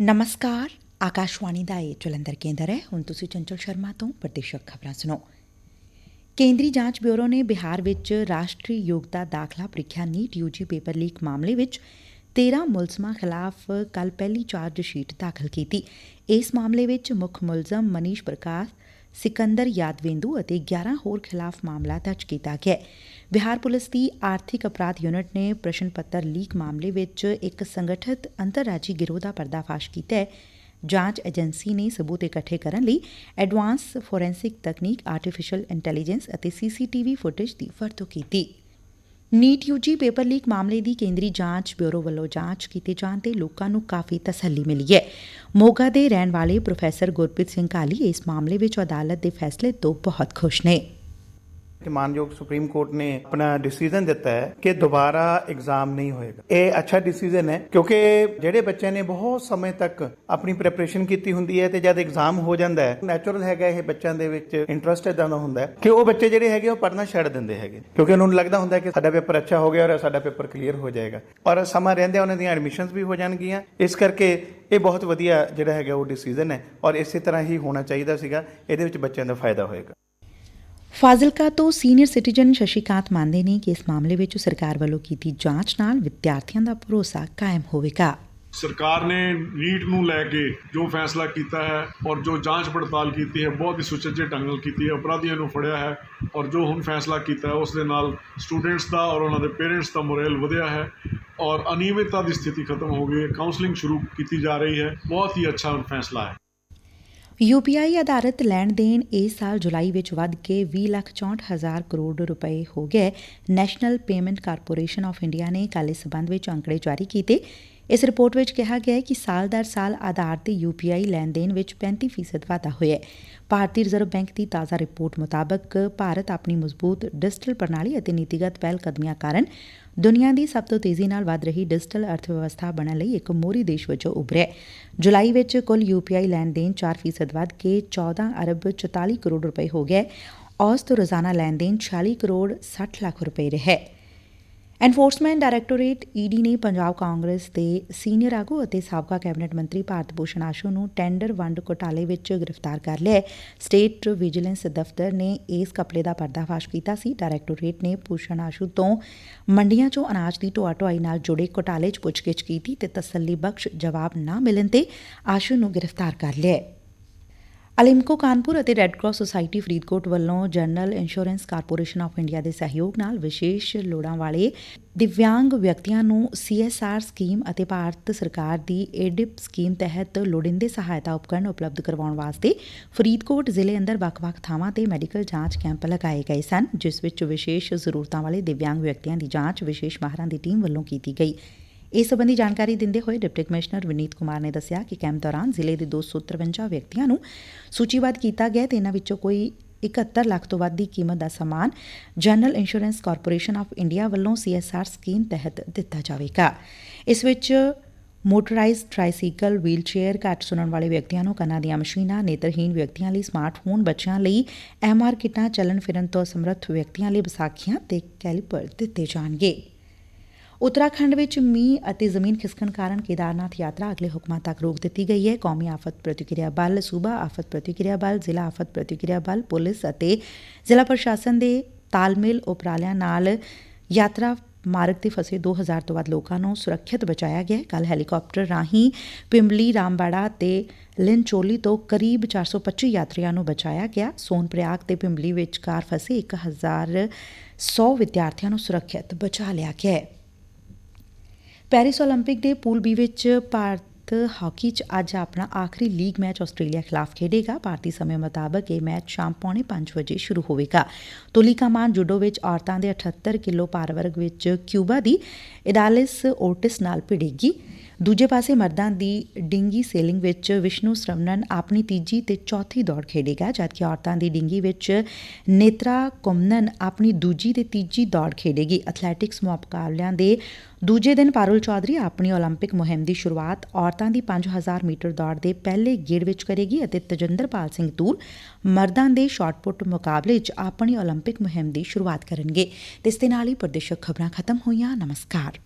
ਨਮਸਕਾਰ ਆਕਾਸ਼ਵਾਣੀ ਦਾ ਇਹ ਜਲੰਧਰ ਕੇਂਦਰ ਹੈ ਹੁਣ ਤੁਸੀਂ ਚੰਚਲ ਸ਼ਰਮਾ ਤੋਂ ਪ੍ਰਦੇਸ਼ਕ ਖਬਰਾਂ ਸੁਣੋ ਕੇਂਦਰੀ ਜਾਂਚ ਬਿਊਰੋ ਨੇ ਬਿਹਾਰ ਵਿੱਚ ਰਾਸ਼ਟਰੀ ਯੋਗਤਾ ਦਾਖਲਾ ਪ੍ਰੀਖਿਆ ਨੀਟ ਯੂਜੀ ਪੇਪਰ ਲੀਕ ਮਾਮਲੇ ਵਿੱਚ 13 ਮੁਲਜ਼ਮਾਂ ਖਿਲਾਫ ਕੱਲ ਪਹਿਲੀ ਚਾਰਜ ਸ਼ੀਟ ਦਾਖਲ ਕੀਤੀ ਇਸ ਮਾਮਲੇ ਵਿੱਚ ਮੁੱਖ ਮੁਲਜ਼ਮ ਮਨੀਸ਼ ਪ੍ਰਕਾਸ਼ ਸਿਕੰਦਰ ਯਾਦਵੇਂਦੂ ਅਤੇ 11 ਹੋਰ ਖਿਲਾਫ ਮਾਮਲਾ ਦਰਜ ਕੀਤਾ ਗਿਐ ਬਿਹਾਰ ਪੁਲਿਸ ਦੀ ਆਰਥਿਕ ਅਪਰਾਧ ਯੂਨਿਟ ਨੇ ਪ੍ਰਸ਼ਨ ਪੱਤਰ ਲੀਕ ਮਾਮਲੇ ਵਿੱਚ ਇੱਕ ਸੰਗਠਿਤ ਅੰਤਰਰਾਜੀ ਗਿਰੋਹ ਦਾ ਪਰਦਾਫਾਸ਼ ਕੀਤਾ ਜਾਂਚ ਏਜੰਸੀ ਨੇ ਸਬੂਤ ਇਕੱਠੇ ਕਰਨ ਲਈ ਐਡਵਾਂਸ ਫੋਰੈਂਸਿਕ ਤਕਨੀਕ ਆਰਟੀਫੀਸ਼ੀਅਲ ਇੰਟੈਲੀਜੈਂਸ ਅਤੇ ਸੀਸੀਟੀਵੀ ਫੁਟੇਜ ਦੀ ਵਰਤੋਂ ਕੀਤੀ। ਨੀਟ ਯੂਜੀ ਪੇਪਰ ਲੀਕ ਮਾਮਲੇ ਦੀ ਕੇਂਦਰੀ ਜਾਂਚ ਬਿਊਰੋ ਵੱਲੋਂ ਜਾਂਚ ਕੀਤੇ ਜਾਣ ਤੇ ਲੋਕਾਂ ਨੂੰ ਕਾਫੀ ਤਸੱਲੀ ਮਿਲੀ ਹੈ। ਮੋਗਾ ਦੇ ਰਹਿਣ ਵਾਲੇ ਪ੍ਰੋਫੈਸਰ ਗੁਰਪ੍ਰੀਤ ਸਿੰਘ ਕਾਲੀ ਇਸ ਮਾਮਲੇ ਵਿੱਚ ਅਦਾਲਤ ਦੇ ਫੈਸਲੇ ਤੋਂ ਬਹੁਤ ਖੁਸ਼ ਨੇ। ਕਿ ਮਾਨਯੋਗ ਸੁਪਰੀਮ ਕੋਰਟ ਨੇ ਆਪਣਾ ਡਿਸੀਜਨ ਦਿੱਤਾ ਹੈ ਕਿ ਦੁਬਾਰਾ ਐਗਜ਼ਾਮ ਨਹੀਂ ਹੋਏਗਾ ਇਹ ਅੱਛਾ ਡਿਸੀਜਨ ਹੈ ਕਿਉਂਕਿ ਜਿਹੜੇ ਬੱਚਿਆਂ ਨੇ ਬਹੁਤ ਸਮੇਂ ਤੱਕ ਆਪਣੀ ਪ੍ਰੈਪਰੇਸ਼ਨ ਕੀਤੀ ਹੁੰਦੀ ਹੈ ਤੇ ਜਦ ਐਗਜ਼ਾਮ ਹੋ ਜਾਂਦਾ ਹੈ ਨੈਚੁਰਲ ਹੈਗਾ ਇਹ ਬੱਚਿਆਂ ਦੇ ਵਿੱਚ ਇੰਟਰਸਟ ਇਦਾਂ ਦਾ ਹੁੰਦਾ ਹੈ ਕਿ ਉਹ ਬੱਚੇ ਜਿਹੜੇ ਹੈਗੇ ਉਹ ਪੜ੍ਹਨਾ ਛੱਡ ਦਿੰਦੇ ਹੈਗੇ ਕਿਉਂਕਿ ਉਹਨਾਂ ਨੂੰ ਲੱਗਦਾ ਹੁੰਦਾ ਕਿ ਸਾਡਾ ਪੇਪਰ ਅੱਛਾ ਹੋ ਗਿਆ ਔਰ ਸਾਡਾ ਪੇਪਰ ਕਲੀਅਰ ਹੋ ਜਾਏਗਾ ਔਰ ਸਮਾਂ ਰਹਿੰਦਿਆਂ ਉਹਨਾਂ ਦੀਆਂ ਐਡਮਿਸ਼ਨਸ ਵੀ ਹੋ ਜਾਣਗੀਆਂ ਇਸ ਕਰਕੇ ਇਹ ਬਹੁਤ ਵਧੀਆ ਜਿਹੜਾ ਹੈਗਾ ਉਹ ਡਿਸੀਜਨ ਹੈ ਔਰ ਇਸੇ ਤਰ੍ਹਾਂ ਹੀ ਹੋਣਾ ਚਾਹੀਦਾ ਸੀਗਾ ਇਹਦੇ ਵਿੱਚ ਬੱਚਿਆਂ ਦਾ ਫਾਇਦਾ ਹੋਏਗਾ ਫਾਜ਼ਿਲਕਾ ਤੋਂ ਸੀਨੀਅਰ ਸਿਟੀਜ਼ਨ ਸ਼ਸ਼ੀਕਾਂਤ ਮੰਨਦੇ ਨੇ ਕਿ ਇਸ ਮਾਮਲੇ ਵਿੱਚ ਸਰਕਾਰ ਵੱਲੋਂ ਕੀਤੀ ਜਾਂਚ ਨਾਲ ਵਿਦਿਆਰਥੀਆਂ ਦਾ ਭਰੋਸਾ ਕਾਇਮ ਹੋਵੇਗਾ। ਸਰਕਾਰ ਨੇ ਨੀਟ ਨੂੰ ਲੈ ਕੇ ਜੋ ਫੈਸਲਾ ਕੀਤਾ ਹੈ ਔਰ ਜੋ ਜਾਂਚ ਪੜਤਾਲ ਕੀਤੀ ਹੈ, ਬਹੁਤ ਹੀ ਸੁਚੱਜੇ ਢੰਗ ਨਾਲ ਕੀਤੀ ਹੈ, ਅਪਰਾਧੀਆਂ ਨੂੰ ਫੜਿਆ ਹੈ ਔਰ ਜੋ ਹੁਣ ਫੈਸਲਾ ਕੀਤਾ ਹੈ, ਉਸ ਦੇ ਨਾਲ ਸਟੂਡੈਂਟਸ ਦਾ ਔਰ ਉਹਨਾਂ ਦੇ ਪੇਰੈਂਟਸ ਦਾ ਮੋਰਲ ਵਧਿਆ ਹੈ ਔਰ ਅਨੀਯਮਿਤਤਾ ਦੀ ਸਥਿਤੀ ਖਤਮ ਹੋ ਗਈ ਹੈ। ਕਾਉਂਸਲਿੰਗ ਸ਼ੁਰੂ ਕੀਤੀ ਜਾ ਰਹੀ ਹੈ। ਬਹੁਤ ਹੀ ਅੱਛਾ ਫੈਸਲਾ ਹੈ। ਯੂਪੀਆਈ ਆਧਾਰਿਤ ਲੈਣ ਦੇਣ ਇਸ ਸਾਲ ਜੁਲਾਈ ਵਿੱਚ ਵੱਧ ਕੇ 20 ਲੱਖ 64 ਹਜ਼ਾਰ ਕਰੋੜ ਰੁਪਏ ਹੋ ਗਏ। National payment corporation of India ਨੇ ਕੱਲ ਇਸ ਸਬੰਧ ਵਿੱਚ ਅੰਕੜੇ ਜਾਰੀ ਕੀਤੇ। ਇਸ ਰਿਪੋਰਟ ਵਿੱਚ ਕਿਹਾ ਗਿਆ ਹੈ ਕਿ ਸਾਲ ਦਰ ਸਾਲ ਆਧਾਰ ਤੇ ਯੂਪੀਆਈ ਲੈਣ ਦੇਣ ਵਿੱਚ 35% ਵਾਧਾ ਹੋਇਆ ਹੈ। ਭਾਰਤੀ ਰਿਜ਼ਰਵ ਬੈਂਕ ਦੀ ਤਾਜ਼ਾ ਰਿਪੋਰਟ ਮੁਤਾਬਕ ਭਾਰਤ ਆਪਣੀ ਮਜ਼ਬੂਤ ਡਿਜੀਟਲ ਪ੍ਰਣਾਲੀ ਅਤੇ ਨੀਤੀਗਤ ਪਹਿਲ ਕਦਮੀਆਂ ਕਾਰਨ ਦੁਨੀਆ ਦੀ ਸਭ ਤੋਂ ਤੇਜ਼ੀ ਨਾਲ ਵੱਧ ਰਹੀ ਡਿਜੀਟਲ ਅਰਥ ਵਿਵਸਥਾ ਬਣਨ ਲਈ ਇੱਕ ਮੋਹਰੀ ਦੇਸ਼ ਵਜੋਂ ਉਭਰਿਆ ਜੁਲਾਈ ਵਿੱਚ ਕੁੱਲ ਯੂਪੀਆਈ ਲੈਣ ਦੇਣ 4% ਵੱਧ ਕੇ 14 ਅਰਬ 44 ਕਰੋੜ ਰੁਪਏ ਹੋ ਗਿਆ ਔਸਤ ਰੋਜ਼ਾਨਾ ਲੈਣ ਦੇਣ 46 ਕਰੋੜ 60 ਲੱਖ ਰੁਪਏ ਰਿਹਾ ਹੈ। ਐਨਫੋਰਸਮੈਂਟ ਡਾਇਰੈਕਟੋਰੇਟ ਈਡੀ ਨੇ ਪੰਜਾਬ ਕਾਂਗਰਸ ਦੇ ਸੀਨੀਅਰ ਆਗੂ ਅਤੇ ਸਾਬਕਾ ਕੈਬਨਿਟ ਮੰਤਰੀ ਭਾਰਤ ਭੂਸ਼ਣ ਆਸ਼ੂ ਨੂੰ ਟੈਂਡਰ ਵੰਡ ਘੁਟਾਲੇ ਵਿੱਚ ਗ੍ਰਿਫਤਾਰ ਕਰ ਲਿਆ ਸਟੇਟ ਵਿਜੀਲੈਂਸ ਦਫ਼ਤਰ ਨੇ ਇਸ ਕਪਲੇ ਦਾ ਪਰਦਾਫਾਸ਼ ਕੀਤਾ ਸੀ। ਡਾਇਰੈਕਟੋਰੇਟ ਨੇ ਭੂਸ਼ਣ ਆਸ਼ੂ ਤੋਂ ਮੰਡੀਆਂ 'ਚੋਂ ਅਨਾਜ ਦੀ ਢੋਆ ਢੁਆਈ ਨਾਲ ਜੁੜੇ ਘੁਟਾਲੇ 'ਚ ਪੁੱਛਗਿੱਛ ਕੀਤੀ ਤੇ ਤਸੱਲੀ ਬਖਸ਼ ਜਵਾਬ ਨਾ ਮਿਲਣ ਤੇ ਆਸ਼ੂ ਨੂੰ ਗ੍ਰਿਫਤਾਰ ਕਰ ਲਿਆ ਅਲਿਮਕੋ ਕਾਨਪੁਰ ਅਤੇ ਰੈੱਡ ਕਰਾਸ ਸੁਸਾਇਟੀ ਫਰੀਦਕੋਟ ਵੱਲੋਂ general insurance corporation of India ਦੇ ਸਹਿਯੋਗ ਨਾਲ ਵਿਸ਼ੇਸ਼ ਲੋੜਾਂ ਵਾਲੇ ਦਿਵਿਆਂਗ ਵਿਅਕਤੀਆਂ ਨੂੰ ਸੀਐਸਆਰ ਸਕੀਮ ਅਤੇ ਭਾਰਤ ਸਰਕਾਰ ਦੀ ਏਡਿਪ ਸਕੀਮ ਤਹਿਤ ਲੋੜੀਂਦੇ ਸਹਾਇਤਾ ਉਪਕਰਨ ਉਪਲਬਧ ਕਰਵਾਉਣ ਵਾਸਤੇ ਫਰੀਦਕੋਟ ਜ਼ਿਲ੍ਹੇ ਅੰਦਰ ਵੱਖ-ਵੱਖ ਥਾਵਾਂ ਤੇ ਮੈਡੀਕਲ ਜਾਂਚ ਕੈਂਪ ਲਗਾਏ ਗਏ ਸਨ, ਜਿਸ ਵਿੱਚ ਵਿਸ਼ੇਸ਼ ਜ਼ਰੂਰਤਾਂ ਵਾਲੇ ਦਿਵਿਆਂਗ ਵਿਅਕਤੀਆਂ ਦੀ ਜਾਂਚ ਵਿਸ਼ੇਸ਼ ਮਾਹਰਾਂ ਦੀ ਟੀਮ ਵੱਲੋਂ ਕੀਤੀ ਗਈ। ਇਸ ਸਬੰਧੀ ਜਾਣਕਾਰੀ ਦਿੰਦੇ ਹੋਏ ਡਿਪਟੀ ਕਮਿਸ਼ਨਰ ਵਿਨੀਤ ਕੁਮਾਰ ਨੇ ਦੱਸਿਆ ਕਿ ਕੈਂਪ ਦੌਰਾਨ ਜ਼ਿਲ੍ਹੇ ਦੇ 253 ਵਿਅਕਤੀਆਂ ਨੂੰ ਸੂਚੀਬੱਧ ਕੀਤਾ ਗਿਆ ਤੇ ਇਨ੍ਹਾਂ ਵਿੱਚੋਂ ਕੋਈ 71 ਲੱਖ ਤੋਂ ਵੱਧ ਦੀ ਕੀਮਤ ਦਾ ਸਮਾਨ general insurance corporation of India ਵੱਲੋਂ ਸੀਐਸਆਰ ਸਕੀਮ ਤਹਿਤ ਦਿੱਤਾ ਜਾਵੇਗਾ। ਇਸ ਵਿੱਚ ਮੋਟਰਾਈਜ਼ਡ ਟ੍ਰਾਈਸਾਈਕਲ ਵੀਲਚੇਅਰ ਘੱਟ ਸੁਣਨ ਵਾਲੇ ਵਿਅਕਤੀਆਂ ਨੂੰ ਕੰਨਾਂ ਦੀਆਂ ਮਸ਼ੀਨਾਂ ਨੇਤਰਹੀਨ ਵਿਅਕਤੀਆਂ ਲਈ ਸਮਾਰਟਫੋਨ ਬੱਚਿਆਂ ਲਈ ਐਮਆਰ ਕਿਟਾਂ, ਚੱਲਣ ਫਿਰਨ ਤੋਂ ਸਮਰੱਥ ਵਿਅਕਤੀਆਂ ਲਈ ਵਿਸਾਖੀਆਂ ਤੇ ਕੈਲੀਪਰ ਦਿੱਤੇ ਜਾਣਗੇ। ਉਤਰਾਖੰਡ ਵਿੱਚ ਮੀਂਹ ਅਤੇ ਜ਼ਮੀਨ ਖਿਸਕਣ ਕਾਰਨ ਕੇਦਾਰਨਾਥ ਯਾਤਰਾ ਅਗਲੇ ਹੁਕਮਾਂ ਤੱਕ ਰੋਕ ਦਿੱਤੀ ਗਈ ਹੈ। ਕੌਮੀ ਆਫਤ ਪ੍ਰਤੀਕਿਰਿਆ ਬਲ, ਸੂਬਾ ਆਫਤ ਪ੍ਰਤੀਕਿਰਿਆ ਬਲ, ਜ਼ਿਲ੍ਹਾ ਆਫਤ ਪ੍ਰਤੀਕਿਰਿਆ ਬਲ, ਪੁਲਿਸ ਅਤੇ ਜ਼ਿਲ੍ਹਾ ਪ੍ਰਸ਼ਾਸਨ ਦੇ ਤਾਲਮੇਲ ਉਪਰਾਲਿਆਂ ਨਾਲ ਯਾਤਰਾ ਮਾਰਗ ਤੇ ਫਸੇ 2000 ਤੋਂ ਵੱਧ ਲੋਕਾਂ ਨੂੰ ਸੁਰੱਖਿਅਤ ਬਚਾਇਆ ਗਿਆ ਕੱਲ ਹੈਲੀਕਾਪਟਰ ਰਾਹੀਂ ਪਿੰਬਲੀ ਰਾਮਬਾੜਾ ਤੇ ਲਿੰਚੋਲੀ ਤੋਂ ਕਰੀਬ 425 ਯਾਤਰੀਆਂ ਨੂੰ ਬਚਾਇਆ ਗਿਆ। ਸੋਨਪ੍ਰਿਆਗ ਤੇ ਪਿੰਬਲੀ ਵਿਚਕਾਰ ਫਸੇ 1100 ਵਿਦਿਆਰਥੀਆਂ ਨੂੰ ਸੁਰੱਖਿਅਤ ਬਚਾ ਲਿਆ ਗਿਆ ਹੈ। ਪੈਰਿਸ ਓਲੰਪਿਕ ਦੇ ਪੂਲ ਬੀ ਵਿੱਚ ਭਾਰਤ ਹਾਕੀ 'ਚ ਅੱਜ ਆਪਣਾ ਆਖਰੀ ਲੀਗ ਮੈਚ ਆਸਟ੍ਰੇਲੀਆ ਖਿਲਾਫ ਖੇਡੇਗਾ। ਭਾਰਤੀ ਸਮੇਂ ਮੁਤਾਬਕ ਇਹ ਮੈਚ ਸ਼ਾਮ ਪੌਣੇ 5 ਵਜੇ ਸ਼ੁਰੂ ਹੋਵੇਗਾ। ਤੋਲੀਕਾ ਮਾਨ ਜੁਡੋ ਵਿੱਚ ਔਰਤਾਂ ਦੇ 78 ਕਿਲੋ ਭਾਰ ਵਰਗ ਵਿੱਚ ਕਿਊਬਾ ਦੀ ਇਡਾਲਿਸ ਓਰਟਿਸ ਨਾਲ ਭਿੜੇਗੀ। ਦੂਜੇ ਪਾਸੇ ਮਰਦਾਂ ਦੀ ਡਿੰਗੀ ਸੇਲਿੰਗ ਵਿੱਚ ਵਿਸ਼ਨੂੰ ਸਰਵਨਨ ਆਪਣੀ ਤੀਜੀ ਤੇ ਚੌਥੀ ਦੌੜ ਖੇਡੇਗਾ ਜਦਕਿ ਔਰਤਾਂ ਦੀ ਡਿੰਗੀ ਵਿੱਚ ਨੇਤਰਾ ਕੁਮਨਨ ਆਪਣੀ ਦੂਜੀ ਤੇ ਤੀਜੀ ਦੌੜ ਖੇਡੇਗੀ ਐਥਲੈਟਿਕਸ ਮੁਕਾਬਲਿਆਂ ਦੇ ਦੂਜੇ ਦਿਨ ਪਾਰੁਲ ਚੌਧਰੀ ਆਪਣੀ 올림픽 ਮੁਹਿੰਮ ਦੀ ਸ਼ੁਰੂਆਤ ਔਰਤਾਂ ਦੀ 5000 ਮੀਟਰ ਦੌੜ ਦੇ ਪਹਿਲੇ ਗੇੜ ਵਿੱਚ ਕਰੇਗੀ ਅਤੇ ਤਜਿੰਦਰਪਾਲ ਸਿੰਘ ਤੂਰ ਮਰਦਾਂ ਦੇ ਸ਼ਾਟਪੁੱਟ ਮੁਕਾਬਲੇ 'ਚ ਆਪਣੀ 올림픽 ਮੁਹਿੰਮ ਦੀ ਸ਼ੁਰੂਆਤ ਕਰਨਗੇ ਤੇ ਇਸ ਦੇ ਨਾਲ ਹੀ ਪ੍ਰਦੇਸ਼ਕ ਖਬਰਾਂ ਖਤਮ ਹੋਈਆਂ ਨਮਸਕਾਰ